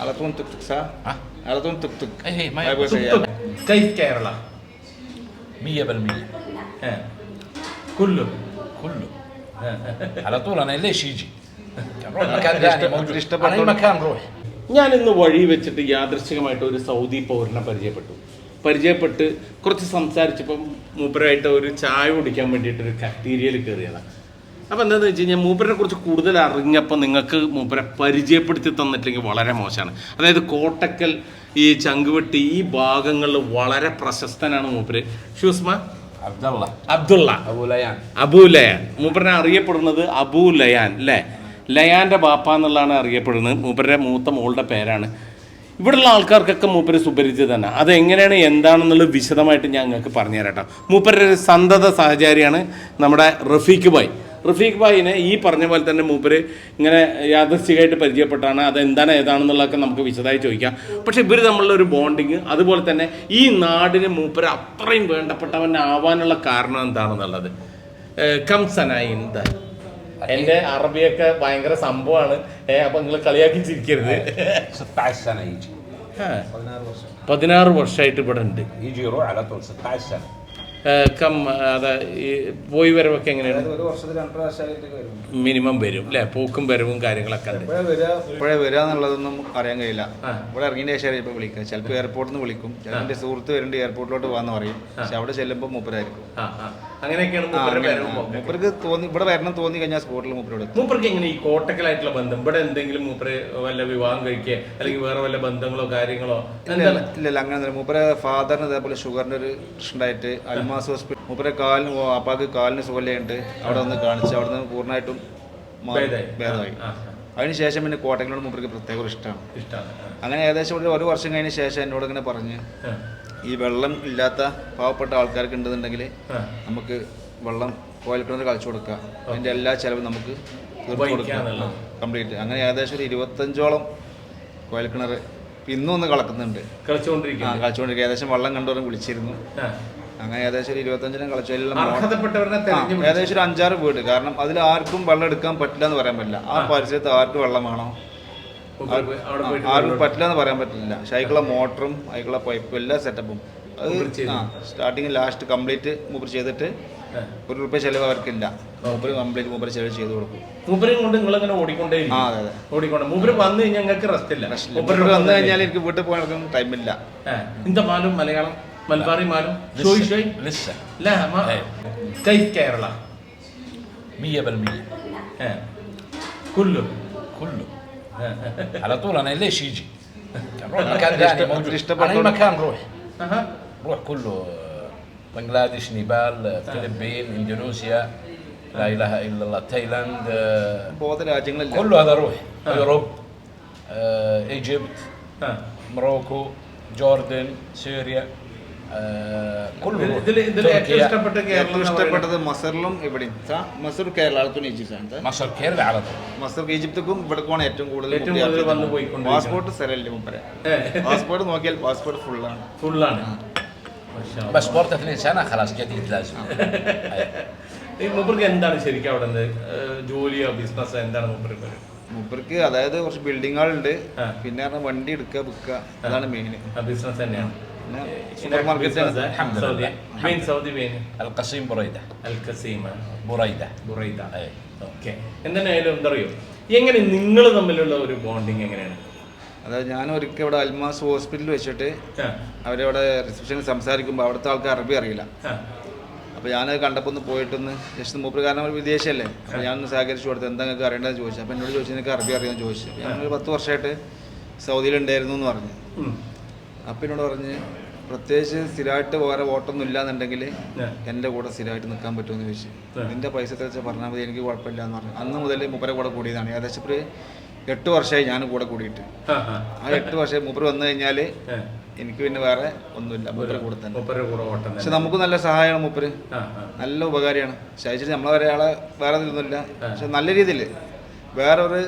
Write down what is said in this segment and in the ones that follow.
على طول توك توك صح؟ ها؟ على طول توك توك اي ما ما يبغى يبغى سيارة كيف كيرلا 100% ها. كله كله ها. على طول انا ليش يجي؟ نروح مكان ثاني موجود اشتبه على اي طول. مكان نروح ഞാൻ ഇന്ന് വഴി വെച്ചിട്ട് യാദൃശ്ചികമായിട്ട് ഒരു സൗദി പൗരനെ പരിചയപ്പെട്ടു പരിചയപ്പെട്ട് കുറച്ച് സംസാരിച്ചപ്പം മൂപ്പരായിട്ട് ഒരു ചായ കുടിക്കാൻ വേണ്ടിയിട്ട് ഒരു കഫ്റ്റീരിയയിൽ കയറിയതാണ് അപ്പോൾ എന്താന്ന് വെച്ച് കഴിഞ്ഞാൽ മൂപ്പരെ കുറിച്ച് കൂടുതൽ അറിഞ്ഞപ്പോൾ നിങ്ങൾക്ക് മൂപ്പരെ പരിചയപ്പെടുത്തി തന്നിട്ടില്ലെങ്കിൽ വളരെ മോശമാണ്. അതായത് കോട്ടക്കൽ ഈ ചങ്കുവെട്ടി ഈ ഭാഗങ്ങളിൽ വളരെ പ്രശസ്തനാണ് മൂപ്പര്. ഷൂസ്മ അബ്ദുള്ള. അബ്ദുള്ള. അബൂലയാൻ അബൂലയാൻ മൂപ്പരനെ അറിയപ്പെടുന്നത് അബുലയാൻ അല്ലേ ലയാന്റെ ബാപ്പ എന്നുള്ളതാണ് അറിയപ്പെടുന്നത്. മൂപ്പരുടെ മൂത്ത മോളുടെ പേരാണ്. ഇവിടെയുള്ള ആൾക്കാർക്കൊക്കെ മൂപ്പര് സുപരിചിതനാണ് അതെങ്ങനെയാണ് എന്താണെന്നുള്ളത് വിശദമായിട്ട് ഞാൻ നിങ്ങൾക്ക് പറഞ്ഞുതരാം കേട്ടോ. മൂപ്പരുടെ ഒരു സന്തത സഹചാരിയാണ് നമ്മുടെ റഫീഖ് ഭായ്. റഫീഖ് ഭായിനെ ഈ പറഞ്ഞ പോലെ തന്നെ മൂപ്പര് ഇങ്ങനെ യാദൃശ്ചികമായിട്ട് പരിചയപ്പെട്ടാണ്. അതെന്താണ് ഏതാണെന്നുള്ളതൊക്കെ നമുക്ക് വിശദമായി ചോദിക്കാം. പക്ഷെ ഇവർ തമ്മിലുള്ള ഒരു ബോണ്ടിങ് അതുപോലെ തന്നെ ഈ നാടിന് മൂപ്പര് അത്രയും വേണ്ടപ്പെട്ടവനാവാനുള്ള കാരണം എന്താണെന്നുള്ളത്. കംസനായി എന്റെ അറബിയൊക്കെ ഭയങ്കര സംഭവമാണ്. അപ്പൊ നിങ്ങൾ കളിയാക്കി ചിരിക്കരുത്. പതിനാറ് വർഷമായിട്ട് ഇവിടെ ഉണ്ട്. കം അത് പോയി വരവൊക്കെ എങ്ങനെയാണ്? മിനിമം വരും അല്ലെ പോക്കും വരവും കാര്യങ്ങളൊക്കെ ഇപ്പോഴേ വരിക എന്നുള്ളതൊന്നും അറിയാൻ കഴിയില്ല. ഇവിടെ ഇറങ്ങിയ ശേഷം ഇപ്പൊ വിളിക്കുക ചിലപ്പോൾ എയർപോർട്ടിൽ നിന്ന് വിളിക്കും. ചിലപ്പോൾ സുഹൃത്ത് വരേണ്ടി എയർപോർട്ടിലോട്ട് പോകാന്ന് പറയും. പക്ഷെ അവിടെ ചെല്ലുമ്പോൾ മൂപ്പരായിരിക്കും അങ്ങനെയൊക്കെയാണ് മൂപ്പരുടെ വരവും. മൂപ്പർക്ക് തോന്നി ഇവിടെ വരണം തോന്നി കഴിഞ്ഞാൽ സ്പോട്ടിൽ മൂപ്പരോട് എത്തും. മൂപ്പർക്ക് എങ്ങനെ ഈ കോട്ടക്കലായിട്ടുള്ള ബന്ധം? ഇവിടെ എന്തെങ്കിലും മൂപ്പര് വല്ല വിവാഹം കഴിക്കുക അല്ലെങ്കിൽ വേറെ വല്ല ബന്ധങ്ങളോ കാര്യങ്ങളോ എന്താണ് ഇല്ല ഇല്ല അങ്ങനെ മൂപ്പര് ഫാദറിന് ഇതേപോലെ ഷുഗറിന്റെ ഒരു ഉണ്ടായിട്ട് അൽമാസ് ഹോസ്പിറ്റൽ മൂപ്പരെ കാലിന് ഓ, അപ്പാക്ക് കാലിന് സുഖമില്ലായിട്ട് അവിടെ ഒന്ന് കാണിച്ച് അവിടെ നിന്ന് പൂർണമായിട്ടും മാറി- ഭേദമായി. ഭേദമായി ആ, ആ. അതിനുശേഷം പിന്നെ കോട്ടയങ്ങളോട് മൂപ്പർക്ക് പ്രത്യേക ഒരു ഇഷ്ടമാണ്. ഇഷ്ടമാണ് അങ്ങനെ ഏകദേശം ഒരു ഒരു വർഷം കഴിഞ്ഞ ശേഷം എന്നോട് ഇങ്ങനെ പറഞ്ഞ് ആ, ഈ വെള്ളം ഇല്ലാത്ത പാവപ്പെട്ട ആൾക്കാർക്ക് ഉണ്ടെന്നുണ്ടെങ്കിൽ നമുക്ക് വെള്ളം കോയൽക്കിണർ കളിച്ചു കൊടുക്കുക. അതിന്റെ എല്ലാ ചെലവും നമുക്ക് കംപ്ലീറ്റ്. അങ്ങനെ ഏകദേശം ഒരു ഇരുപത്തഞ്ചോളം കോയൽക്കിണർ ഇന്നും ഒന്ന് കളക്കുന്നുണ്ട്. കളിച്ചുകൊണ്ടിരിക്കുക. ഏകദേശം വെള്ളം കണ്ടവരും വിളിച്ചിരുന്നു. അങ്ങനെ ഏകദേശം ഒരു ഇരുപത്തഞ്ചിനും കളിച്ചു എല്ലാം ഏകദേശം ഒരു അഞ്ചാറ് വീട്. കാരണം അതിൽ ആർക്കും വെള്ളം എടുക്കാൻ പറ്റില്ല എന്ന് പറയാൻ പറ്റില്ല. ആ. പരിസരത്ത് ആർക്ക് വെള്ളം വേണോ? ആർക്കും പറ്റില്ല എന്ന് പറയാൻ പറ്റില്ല പക്ഷെ അതിക്കുള്ള മോട്ടറും അതിക്കുള്ള പൈപ്പും എല്ലാ സെറ്റപ്പും അത് മൂപ്പര് ചെയ്തു. ആ സ്റ്റാർട്ടിങ് ലാസ്റ്റ് കംപ്ലീറ്റ് മൂപ്പർ ചെയ്തിട്ട് ആ. ഒരു റുപ്യ ചെലവ് അവർക്കില്ല മൂപ്പര് കംപ്ലീറ്റ് മൂപ്പര് ചെലവ് ചെയ്ത് കൊടുക്കും മൂപ്പരെയും കൊണ്ട് നിങ്ങൾ അങ്ങനെ ഓടിക്കൊണ്ടേ ആ അതെ അതെ ഓടിക്കൊണ്ട് മൂപ്പര് വന്നു കഴിഞ്ഞാൽ ഞങ്ങൾക്ക് റെസ്റ്റ് ഇല്ല മൂപ്പര് വന്നു കഴിഞ്ഞാൽ എനിക്ക് വീട്ടിൽ പോകാൻ ടൈമില്ല انت مالهم مليالم ملباري مالهم شوي شوي لسه لا ما إيه. كيف كيرلا 100% ها. كله كله ها. على طول أنا ليش يجي؟ روح مكان ثاني موجود. تبغى أي مكان روح. روح كله آه، بنغلاديش نيبال آه، فلبين إندونيسيا لا إله إلا الله تايلاند آه، كله هذا روح. أوروب إيجيبت مروكو جوردن سوريا ഏറ്റവും ഇഷ്ടപ്പെട്ടത് മസറിലും ഇവിടെയും. മസർ കേരള മസർ കേരള മസർ ഏറ്റവും കൂടുതൽ പാസ്പോർട്ട് സ്ഥലമില്ല പാസ്പോർട്ട് നോക്കിയാൽ പാസ്പോർട്ട് ഫുള്ളാണ്. ഫുള്ളാണ്. പാസ്പോർട്ട് എന്താണ് അവിടെ ജോലിയോ ബിസിനസ്സോ എന്താണ് മൂപ്പർക്ക് അതായത് കുറച്ച് ബിൽഡിങ്ങുകളുണ്ട് പിന്നെ വണ്ടി എടുക്കുക വിൽക്കുക. അതാണ് മെയിൻ ബിസിനസ് തന്നെയാണ്. പിന്നെ super market الحمد Saudi لله. Main Saudi main القصيم بريده Al Qassim بريده Buraidah أي. Okay എന്തായാലും എന്താ അറിയോ എങ്ങനെ നിങ്ങൾ തമ്മിലുള്ള ഒരു ബോണ്ടിങ് എങ്ങനെയാണ് അതായത് ഞാൻ ഒരിക്കൽ ഇവിടെ അൽമാസ് ഹോസ്പിറ്റലിൽ വെച്ചിട്ട് ആ, അവരവിടെ റിസപ്ഷനിൽ സംസാരിക്കുമ്പോൾ അവിടുത്തെ ആൾക്ക് അറബി അറിയില്ല ആ, അപ്പോൾ ഞാൻ കണ്ടപ്പോൾ ഒന്ന് പോയിട്ടൊന്ന് ജസ്റ്റ് മൂപ്പർ കാരണം ഒരു വിദേശമല്ലേ അപ്പോൾ ഞാനൊന്ന് സഹകരിച്ചു കൊടുത്തു എന്താ നിങ്ങൾക്ക് അറിയേണ്ടതെന്ന് ചോദിച്ചു അപ്പോൾ എന്നോട് ചോദിച്ചു എനിക്ക് അറബി അറിയാമെന്ന് ചോദിച്ചു അപ്പോൾ ഞാനൊരു പത്ത് വർഷമായിട്ട് സൗദിയിലുണ്ടായിരുന്നു എന്ന് പറഞ്ഞു ഉം, അപ്പം എന്നോട് പറഞ്ഞ് പ്രത്യേകിച്ച് സ്ഥിരമായിട്ട് വേറെ വോട്ടൊന്നും ഇല്ലാന്നുണ്ടെങ്കിൽ എന്റെ എന്റെ കൂടെ സ്ഥിരമായിട്ട് നിൽക്കാൻ പറ്റുമെന്ന് ചോദിച്ചു. നിന്റെ നിന്റെ പൈസ വെച്ചാൽ പറഞ്ഞാൽ മതി എനിക്ക് കുഴപ്പമില്ല എന്ന് പറഞ്ഞു. അന്ന് മുതൽ മൂപ്പരെ കൂടെ കൂടിയതാണ്. ഏകദേശം ഒരു എട്ട് വർഷമായി ഞാൻ കൂടെ കൂടിയിട്ട്. ആ, എട്ട് വർഷം മൂപ്പർ വന്നു കഴിഞ്ഞാൽ എനിക്ക് പിന്നെ വേറെ ഒന്നുമില്ല മുപ്പര കൂടെ തന്നെ. പക്ഷെ നമുക്ക് നല്ല സഹായമാണ് മൂപ്പര്. നല്ല ഉപകാരിയാണ്. ശരിച്ചിട്ട് നമ്മളെ വരെ ആളെ വേറെ ഇതൊന്നുമില്ല പക്ഷെ നല്ല രീതിയിൽ വേറൊരു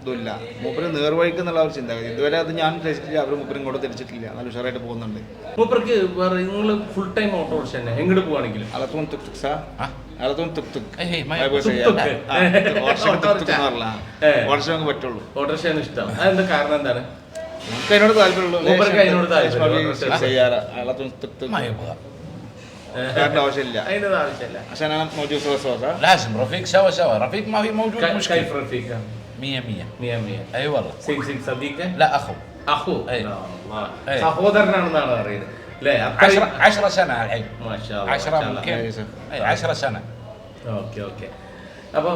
ഇതുമില്ല. മൂപ്പര് നേർവഴിക്ക് എന്നുള്ള ഒരു ചിന്താഗതി ഇതുവരെ അത് ഞാൻ തിരിച്ചിട്ടില്ല അവർ മൂപ്പരും കൂടെ തിരിച്ചിട്ടില്ല. നല്ല ഉഷാറായിട്ട് പോകുന്നുണ്ട്. മൂപ്പർക്ക് വേറെ നിങ്ങൾ ഫുൾ ടൈം ഓട്ടോറിക്ഷ തന്നെ. എങ്ങോട്ട് പോവാണെങ്കിലും? അലത്തോൺ തുക് തുക് സാ ഓട്ടോറിക്ഷ നമുക്ക് ഇഷ്ടം. مية مية مية مية أي أيوة والله سيد صديقه لا أخو أخو أي الله أخو درنا സഹോദരനാണെന്നാണ് അറിയുന്നത് لا عشرة عشرة سنة الحين ما شاء الله 10 ممكن أي عشرة سنة أوكي أوكي അപ്പൊ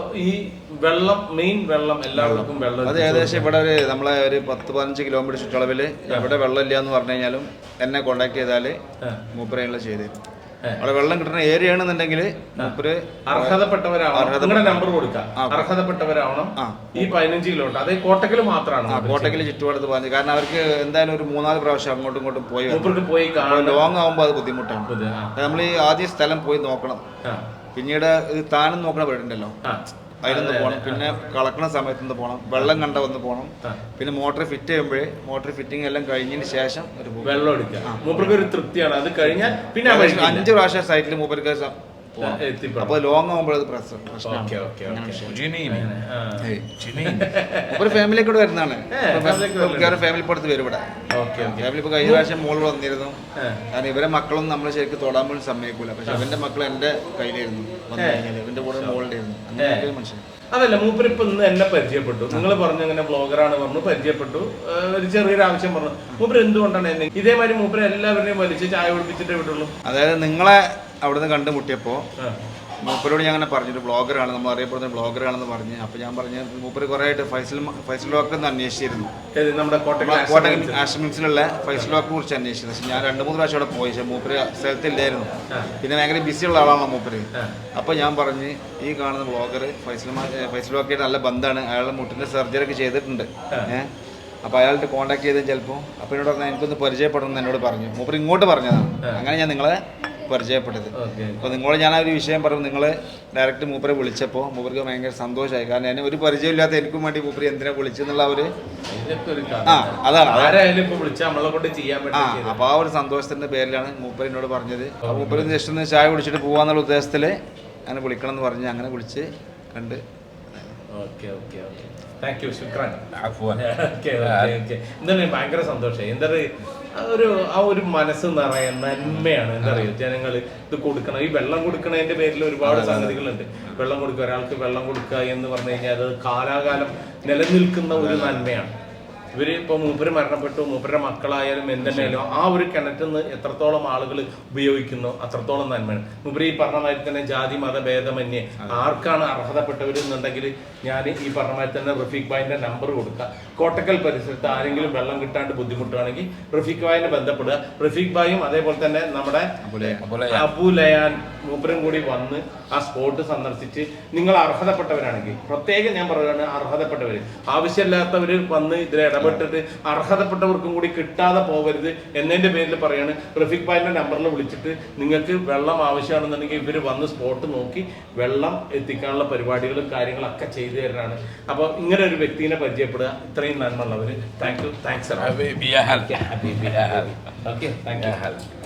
അത് ഏകദേശം ഇവിടെ ഒരു നമ്മളെ ഒരു പത്ത് പതിനഞ്ച് കിലോമീറ്റർ ചുറ്റളവിൽ എവിടെ വെള്ളം ഇല്ല എന്ന് പറഞ്ഞു കഴിഞ്ഞാലും എന്നെ കോണ്ടാക്ട് ചെയ്താൽ മൂപ്പറയുള്ള ചെയ്തു അവിടെ വെള്ളം കിട്ടുന്ന ഏരിയ ആണെന്നുണ്ടെങ്കിൽ അർഹതപ്പെട്ടവരാവണം. നിങ്ങളുടെ നമ്പർ കൊടുക്കാം. അർഹതപ്പെട്ടവരാവണം. ഈ പതിനഞ്ച് കിലോമീറ്റർ അത് കോട്ടക്കൽ മാത്രമാണ് ആ കോട്ടയ്ക്കൽ ചുറ്റുപാടത്ത് പറഞ്ഞു കാരണം അവർക്ക് എന്തായാലും ഒരു മൂന്നാൽ പ്രാവശ്യം അങ്ങോട്ടും ഇങ്ങോട്ടും പോയി പോയി ലോങ് ആകുമ്പോൾ അത് ബുദ്ധിമുട്ടാണ്. നമ്മൾ ഈ ആദ്യ സ്ഥലം പോയി നോക്കണം. പിന്നീട് ഇത് താനും നോക്കണ വീടുണ്ടല്ലോ. അതിലൊന്ന് പോകണം പിന്നെ കളക്കണ സമയത്ത് ഒന്ന് പോകണം വെള്ളം കണ്ട ഒന്ന് പോകണം പിന്നെ മോട്ടർ ഫിറ്റ് ചെയ്യുമ്പോഴേ മോട്ടർ ഫിറ്റിംഗ് എല്ലാം കഴിഞ്ഞതിന് ശേഷം ഒരു വെള്ളം എടുക്കുക മൂപ്പർക്ക് ഒരു തൃപ്തിയാണ്. അത് കഴിഞ്ഞാൽ പിന്നെ. അഞ്ച് പ്രാവശ്യം സൈറ്റിൽ മൂപ്പർക്ക് അപ്പൊ ലോങ് ആകുമ്പോഴത് ഒരു ഫാമിലി കൂടെ വരുന്നതാണ്. ഫാമിലി പുറത്ത് വരും ഇവിടെ. ഫാമിലി ഇപ്പൊ കഴിഞ്ഞ പ്രാവശ്യം മോൾ വന്നിരുന്നു. കാരണം ഇവരെ മക്കളൊന്നും നമ്മളെ ശരിക്കും തൊടാൻ പോലും സമയക്കൂല പക്ഷെ അവന്റെ മക്കൾ എന്റെ കയ്യിലായിരുന്നു. ഇവന്റെ കൂടെ മോളുടെ ആയിരുന്നു അങ്ങനെ മനുഷ്യൻ. അതല്ല മൂപ്പരിപ്പ് ഇന്ന് എന്നെ പരിചയപ്പെട്ടു. നിങ്ങൾ പറഞ്ഞു ഇങ്ങനെ ബ്ലോഗറാണ് പറഞ്ഞു പരിചയപ്പെട്ടു. ഒരു ചെറിയൊരു ആവശ്യം പറഞ്ഞു. മൂപ്പര് എന്തുകൊണ്ടാണ് എന്നെ ഇതേമാതിരി മൂപ്പര് എല്ലാവരുടെയും വലിച്ച് ചായ കുടിപ്പിച്ചിട്ടേ വിടുള്ളൂ? അതായത് നിങ്ങളെ അവിടുന്ന് കണ്ടുമുട്ടിയപ്പോൾ. മൂപ്പരോട് ഞാൻ അങ്ങനെ ബ്ലോഗർ ബ്ലോഗറാണ് നമ്മൾ അറിയപ്പെടുന്ന ബ്ലോഗറാണെന്ന് പറഞ്ഞ്. അപ്പോൾ ഞാൻ പറഞ്ഞു മൂപ്പര് കുറേ ആയിട്ട് ഫൈസൽ ഫൈസൽ ലോക്ക് എന്ന് അന്വേഷിച്ചിരുന്നു. ആശ്രമിക്സിലുള്ള നമ്മുടെ കോട്ടയം ഫൈസൽ ലോക്കിനെ കുറിച്ച് അന്വേഷിച്ചിരുന്നു. പക്ഷേ ഞാൻ രണ്ട് മൂന്ന് പ്രാവശ്യം അവിടെ പോയി പക്ഷേ മൂപ്പര് സ്ഥലത്തില്ലായിരുന്നു. പിന്നെ ഭയങ്കര ബിസിയുള്ള ആളാണല്ലോ മൂപ്പര്. അപ്പൊ അപ്പോൾ ഞാൻ പറഞ്ഞ് ഈ കാണുന്ന ബ്ലോഗർ ഫൈസൽ ഫൈസൽ ലോക്കിയായിട്ട് നല്ല ബന്ധമാണ്. അയാളുടെ മുട്ടിന്റെ സർജറി ഒക്കെ ചെയ്തിട്ടുണ്ട്. ഏഹ് അപ്പോൾ അയാളുടെ കോൺടാക്ട് ചെയ്തത് ചിലപ്പോൾ അപ്പോൾ എന്നോട് പറഞ്ഞാൽ എനിക്കൊന്ന് പരിചയപ്പെടണം എന്ന് എന്നോട് പറഞ്ഞു. മൂപ്പര് ഇങ്ങോട്ട് പറഞ്ഞതാണ് അങ്ങനെ ഞാൻ നിങ്ങളെ പരിചയപ്പെട്ടത്. അപ്പോൾ നിങ്ങളോട് ഞാൻ ആ ഒരു വിഷയം പറഞ്ഞു. നിങ്ങൾ ഡയറക്റ്റ് മൂപ്പരെ വിളിച്ചപ്പോൾ മൂപ്പർക്ക് ഭയങ്കര സന്തോഷമായി. കാരണം എന്നെ ഒരു പരിചയമില്ലാത്ത എനിക്കും വേണ്ടി മൂപ്പര് എന്തിനാ വിളിച്ചെന്നുള്ള ഒരു ആ അതാണ്. ആ അപ്പോൾ ആ ഒരു സന്തോഷത്തിന്റെ പേരിലാണ് മൂപ്പര് എന്നോട് പറഞ്ഞത്. അപ്പോൾ മൂപ്പര് ജസ്റ്റ് ഒന്ന് ചായ കുടിച്ചിട്ട് പോകാന്നുള്ള ഉദ്ദേശത്തിൽ അങ്ങനെ വിളിക്കണം എന്ന് പറഞ്ഞ് അങ്ങനെ വിളിച്ച് കണ്ട് okay okay okay. Thank you ശുക്രാൻ. എന്താണ് ഭയങ്കര സന്തോഷം. എന്താ ഒരു ആ ഒരു മനസ്സ് നിറയെ നന്മയാണ്. എന്താ പറയുക ജനങ്ങൾ ഇത് കൊടുക്കണം ഈ വെള്ളം കൊടുക്കണതിന്റെ പേരിൽ ഒരുപാട് സംഗതികളുണ്ട് വെള്ളം കൊടുക്കുക ഒരാൾക്ക് വെള്ളം കൊടുക്കുക എന്ന് പറഞ്ഞു കഴിഞ്ഞാൽ അത് കാലാകാലം നിലനിൽക്കുന്ന ഒരു നന്മയാണ്. ഇവർ ഇപ്പൊ മൂപ്പര് മരണപ്പെട്ടു മൂപ്പരുടെ മക്കളായാലും എന്തെന്നായാലും ആ ഒരു കിണറ്റിൽ നിന്ന് എത്രത്തോളം ആളുകൾ ഉപയോഗിക്കുന്നു അത്രത്തോളം നന്മയാണ്. മൂപ്പര് ഈ പറഞ്ഞ മാതിരി തന്നെ ജാതി മത ഭേദമന്യേ ആർക്കാണ് അർഹതപ്പെട്ടവർ എന്നുണ്ടെങ്കിൽ ഞാൻ ഈ പറഞ്ഞ മാതിരി തന്നെ റഫീഖ് ഭായിന്റെ നമ്പർ കൊടുക്കുക. കോട്ടക്കൽ പരിസരത്ത് ആരെങ്കിലും വെള്ളം കിട്ടാണ്ട് ബുദ്ധിമുട്ടുകയാണെങ്കിൽ റഫീഖ് ഭായിനെ ബന്ധപ്പെടുക. റഫീഖ് ഭായും അതേപോലെ തന്നെ നമ്മുടെ അബുലയാൻ മൂപ്പരും കൂടി വന്ന് ആ സ്പോട്ട് സന്ദർശിച്ച് നിങ്ങൾ അർഹതപ്പെട്ടവരാണെങ്കിൽ പ്രത്യേകം ഞാൻ പറയുകയാണ് അർഹതപ്പെട്ടവർ ആവശ്യമില്ലാത്തവർ വന്ന് ഇതിലെ ഇടപെട്ടിട്ട് അർഹതപ്പെട്ടവർക്കും കൂടി കിട്ടാതെ പോകരുത് എന്നതിന്റെ പേരിൽ പറയാണ്. റഫീഖ് ഭായിന്റെ നമ്പറിൽ വിളിച്ചിട്ട് നിങ്ങൾക്ക് വെള്ളം ആവശ്യമാണെന്നുണ്ടെങ്കിൽ ഇവർ വന്ന് സ്പോട്ട് നോക്കി വെള്ളം എത്തിക്കാനുള്ള പരിപാടികളും കാര്യങ്ങളും ഒക്കെ ചെയ്തു തരാനാണ് അപ്പൊ ഇങ്ങനെ ഒരു വ്യക്തിനെ പരിചയപ്പെടുക. ഇത്രയും നന്മ ഉള്ളവർ thank you thanks okay thank you